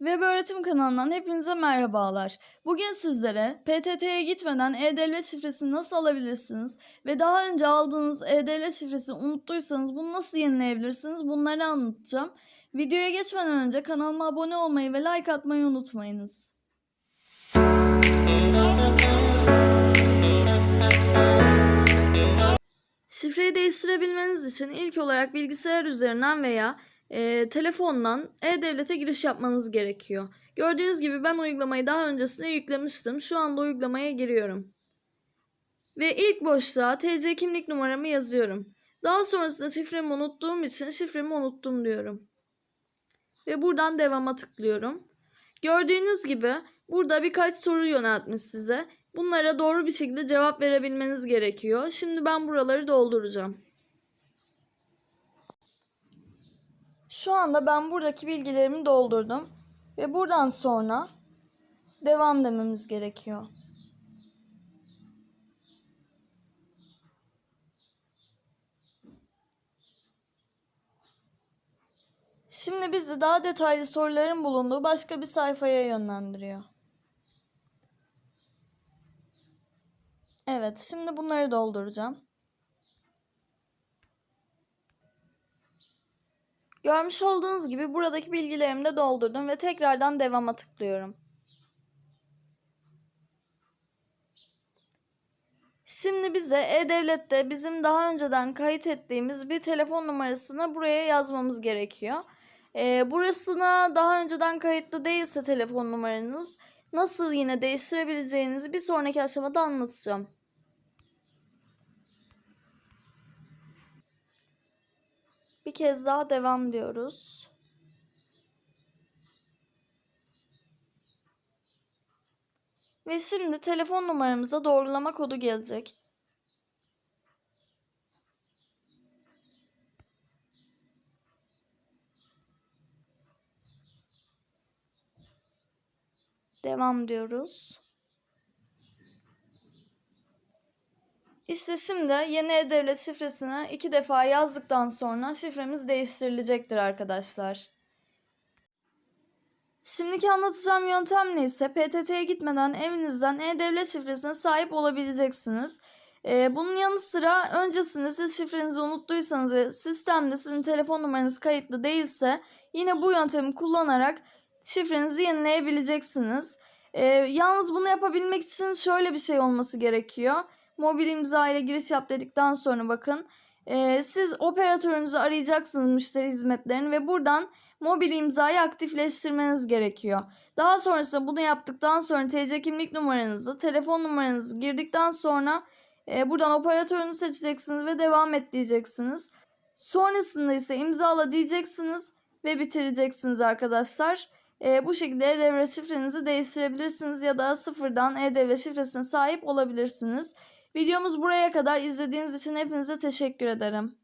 Web Öğretim kanalından hepinize merhabalar. Bugün sizlere PTT'ye gitmeden E-Devlet şifresini nasıl alabilirsiniz ve daha önce aldığınız E-Devlet şifresini unuttuysanız bunu nasıl yenileyebilirsiniz bunları anlatacağım. Videoya geçmeden önce kanalıma abone olmayı ve like atmayı unutmayınız. Şifreyi değiştirebilmeniz için ilk olarak bilgisayar üzerinden veya e, telefondan e-devlete giriş yapmanız gerekiyor. Gördüğünüz gibi ben uygulamayı daha öncesinde yüklemiştim. Şu anda uygulamaya giriyorum. Ve ilk boşluğa TC kimlik numaramı yazıyorum. Daha sonrasında şifremi unuttuğum için şifremi unuttum diyorum. Ve buradan devama tıklıyorum. Gördüğünüz gibi burada birkaç soru yöneltmiş size. Bunlara doğru bir şekilde cevap verebilmeniz gerekiyor. Şimdi ben buraları dolduracağım. Şu anda ben buradaki bilgilerimi doldurdum ve buradan sonra devam dememiz gerekiyor. Şimdi bizi daha detaylı soruların bulunduğu başka bir sayfaya yönlendiriyor. Evet, şimdi bunları dolduracağım. Görmüş olduğunuz gibi buradaki bilgilerimi de doldurdum ve tekrardan devama tıklıyorum. Şimdi bize E-Devlet'te bizim daha önceden kayıt ettiğimiz bir telefon numarasını buraya yazmamız gerekiyor. Ee, burasına daha önceden kayıtlı değilse telefon numaranız nasıl yine değiştirebileceğinizi bir sonraki aşamada anlatacağım. Bir kez daha devam diyoruz. Ve şimdi telefon numaramıza doğrulama kodu gelecek. Devam diyoruz. İşte şimdi yeni e-devlet şifresini iki defa yazdıktan sonra şifremiz değiştirilecektir arkadaşlar. Şimdiki anlatacağım yöntem ne ise PTT'ye gitmeden evinizden e-devlet şifresine sahip olabileceksiniz. Ee, bunun yanı sıra öncesinde siz şifrenizi unuttuysanız ve sistemde sizin telefon numaranız kayıtlı değilse yine bu yöntemi kullanarak şifrenizi yenileyebileceksiniz. Ee, yalnız bunu yapabilmek için şöyle bir şey olması gerekiyor mobil imza ile giriş yap dedikten sonra bakın e, siz operatörünüzü arayacaksınız müşteri hizmetlerini ve buradan mobil imzayı aktifleştirmeniz gerekiyor. Daha sonrasında bunu yaptıktan sonra TC kimlik numaranızı, telefon numaranızı girdikten sonra e, buradan operatörünü seçeceksiniz ve devam et diyeceksiniz. Sonrasında ise imzala diyeceksiniz ve bitireceksiniz arkadaşlar. E, bu şekilde e-devlet şifrenizi değiştirebilirsiniz ya da sıfırdan e-devlet şifresine sahip olabilirsiniz. Videomuz buraya kadar izlediğiniz için hepinize teşekkür ederim.